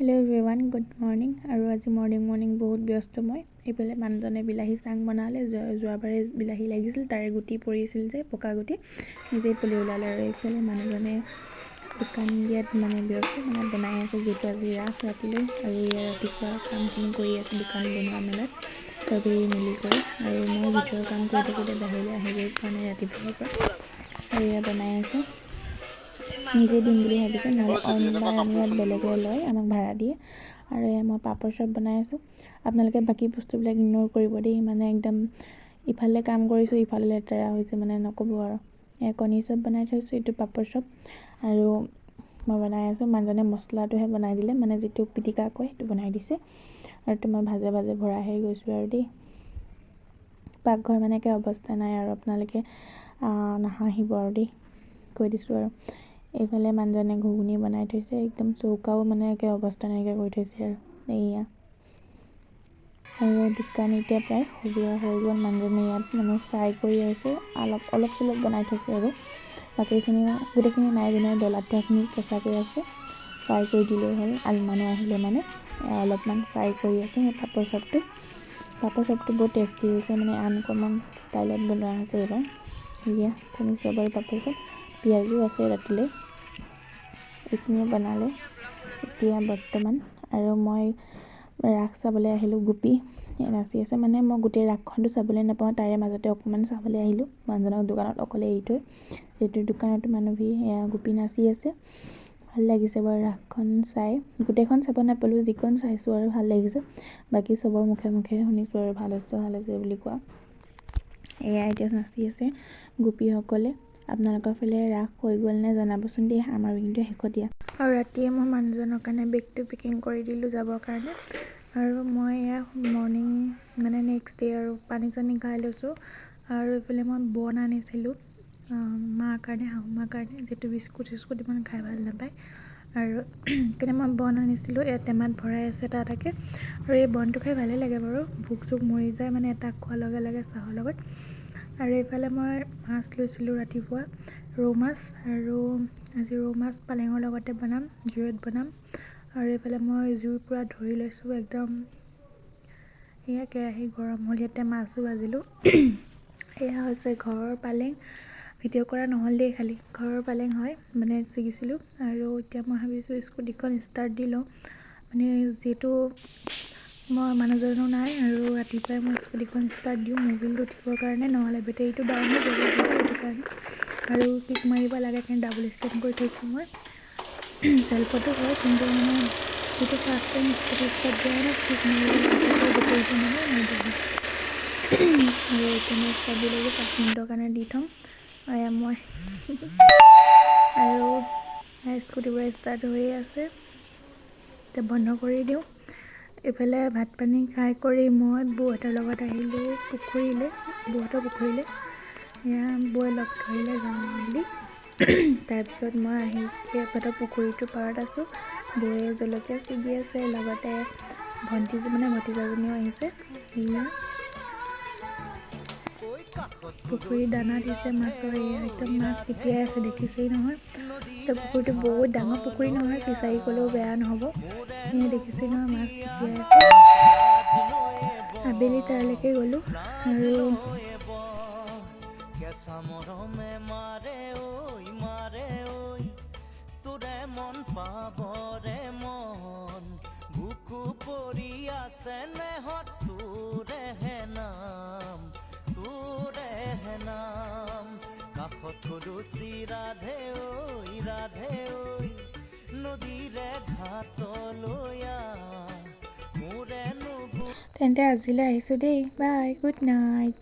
Hello everyone good morning আৰু আজি morning morning বহুত ব্যস্ত মই এইফালে মানুহজনে বিলাহী চাং বনালে যোৱা যোৱাবাৰে বিলাহী লাগিছিল তাৰে গুটি পৰিছিল যে পকা গুটি নিজেই পুলি ওলালে আৰু এইফালে মানুহজনে দোকান দিয়াত মানে ব্যস্ত মানে বনাই আছে যিহেতু আজি ৰাস ৰাতিলৈ আৰু ৰাতিপুৱা কামখিনি কৰি আছে দোকান বনোৱা মেলাত চবেই মিলি কৰি আৰু মই ভিতৰৰ কাম কৰি থাকোঁতে বাহিৰলৈ আহিবই পৰা নাই ৰাতিপুৱাৰ পৰা আৰু এয়া বনাই আছে নিজে দিম বুলি ভাবিছোঁ নহ'লে ইয়াত বেলেগে লয় আমাক ভাড়া দিয়ে। আৰু এয়া মই পাপৰ চপ বনাই আছোঁ। আপোনালোকে বাকী বস্তুবিলাক ইগন'ৰ কৰিব দেই মানে একদম ইফালে কাম কৰিছোঁ ইফালে লেতেৰা হৈছে মানে নক'ব আৰু। এয়া কণী চপ বনাই থৈছোঁ এইটো পাপৰ চপ আৰু মই বনাই আছোঁ মানুহজনে মছলাটোহে বনাই দিলে মানে যিটো পিটিকা কয় সেইটো বনাই দিছে। আৰু তো মই ভাজে ভাজে ভৰাইহে গৈছোঁ আৰু দেই। পাকঘৰ মানে একে অৱস্থা নাই আৰু আপোনালোকে নাহাঁহিব আৰু দেই কৈ দিছোঁ আৰু। এইফালে মানুহজনে ঘুগুনি বনাই থৈছে একদম চৌকাও মানে একে অৱস্থা নাইকিয়া কৰি থৈছে আৰু এইয়া। আৰু দোকান এতিয়া প্ৰায় সজোৱা হৈ গ'ল মানুহজনে ইয়াত মানে ফ্ৰাই কৰি আছে অলপ অলপ চলপ বনাই থৈছে আৰু। বাকীখিনি গোটেইখিনি নাই বনাই ডলাত থোৱাখিনি কেঁচাকৈ আছে ফ্ৰাই কৰি দিলেই হ'ল আল মানুহ আহিলে মানে অলপমান ফ্ৰাই কৰি আছে সেই পাপৰ চপটো। পাপৰ চপটো বহুত টেষ্টি হৈছে মানে আনকমন ষ্টাইলত বনোৱা হৈছে এইবাৰ। সেয়া চপ আৰু পাপৰ চপ পিঁয়াজো আছে ৰাতিলৈ। এইখিনিয়ে বনালে এতিয়া বৰ্তমান আৰু মই ৰাস চাবলৈ আহিলোঁ গোপী। নাচি আছে মানে মই গোটেই ৰাসখনটো চাবলৈ নাপাওঁ, তাৰে মাজতে অকণমান চাবলৈ আহিলোঁ। মানুহজনক দোকানত অকলে এৰি থৈ, যিহেতু দোকানতো এয়া গোপী নাচি আছে। ভালো লাগিছে বাৰু ৰাসখন চাই। গোটেইখন চাব নাপালোঁ, যিখন চাইছোঁ আৰু ভালো লাগিছে। বাকী চবৰ মুখে মুখে শুনিছোঁ আৰু ভালো হৈছে ভালো হৈছে বুলি কোৱা। এয়া এতিয়া নাচি আছে গোপীসকলে আপোনালোকৰ ফালে ৰাস হৈ গ'লনে জনাবচোন দেই আমাৰ কিন্তু শেহতীয়া। আৰু ৰাতিয়ে মই মানুহজনৰ কাৰণে বেগটো পেকিং কৰি দিলোঁ যাবৰ কাৰণে। আৰু মই এয়া মৰ্ণিং মানে নেক্সট ডে আৰু পানী চানী খাই লৈছোঁ। আৰু এইফালে মই বন আনিছিলোঁ। মাৰ কাৰণে শাহু মাৰ কাৰণে যিটো বিস্কুট চিস্কুট ইমান খাই ভাল নাপায়। আৰু সেইকাৰণে মই বন আনিছিলোঁ এয়া টেমাত ভৰাই আছোঁ এটা এটাকৈ। আৰু এই বনটো খাই ভালেই লাগে বাৰু ভোক চোক মৰি যায় মানে এটা খোৱাৰ লগে লগে চাহৰ লগত। আৰু এইফালে মই মাছ লৈছিলোঁ ৰাতিপুৱা। ৰৌ মাছ আৰু আজি ৰৌ মাছ পালেঙৰ লগতে বনাম জুইত বনাম। আৰু এইফালে মই জুইৰ পূৰা ধৰি লৈছোঁ একদম। এয়া কেৰাহী গৰম হ'ল ইয়াতে মাছো ভাজিলোঁ। এয়া হৈছে ঘৰৰ পালেং। ভিডিঅ' কৰা নহ'ল দেই খালি ঘৰৰ পালেং হয় মানে ছিগিছিলোঁ। আৰু এতিয়া মই ভাবিছোঁ স্কুটিখন ষ্টাৰ্ট দি লওঁ। মানে যিহেতু মই মানুহজনো নাই আৰু ৰাতিপুৱাই মই স্কুটিখন ষ্টাৰ্ট দিওঁ মবিলটো উঠিবৰ কাৰণে, নহ'লে বেটেৰীটো ডাউন হৈ যাব সেইটো কাৰণে। আৰু কিক মাৰিব লাগে কাৰণে ডাবল ষ্টেণ্ড কৰি থৈছোঁ মই। চেল্ফতো হয়, কিন্তু মানে যিটো ফাৰ্ষ্ট টাইম স্কুটি ষ্টাৰ্ট দিয়া মানে কিক মাৰিব বেটেৰীটো মানে নিদিওঁ আৰু এতিয়া মই ষ্টাৰ্ট দি ল'লোঁ পাঁচ মিনিটৰ কাৰণে দি থ'ম। মই। আৰু স্কুটিবোৰ ষ্টাৰ্ট হৈয়ে আছে। এতিয়া বন্ধ কৰি দিওঁ। এইফালে ভাত পানী খাই কৰি মই বৌহঁতৰ লগত আহিলোঁ পুখুৰীলৈ বৌহঁতৰ পুখুৰীলৈ। এয়া বৌয়ে লগ ধৰিলে যাওঁ বুলি। তাৰপিছত মই আহি সিহঁতৰ পুখুৰীটোৰ পাৰত আছোঁ। বৌয়ে জলকীয়া ছিগি আছে লগতে ভণ্টি মানে ভতিজাজনীও আহিছে। সেয়া পুখুৰীত দানা দিছে মাছৰ এয়া একদম মাছ টিপিয়াই আছে দেখিছেই নহয়। তো পুখুৰীটো বহুত ডাঙৰ পুখুৰী নহয় ফিচাৰী গ'লেও বেয়া নহ'ব। সেয়া দেখিছেই নহয় মাছ টিপিয়াই আছে। আবেলি তালৈকে গ'লোঁ আৰু তোৰে পাবৰে মন। বুকু পৰি আছে নেহত তোৰেহে পথদোষী রাধে ওই রাধে ওই। নদীরে ঘাত লয়া মোরে তেন্তে আজিলৈ আহিছোঁ দেই, বাই, গুড নাইট।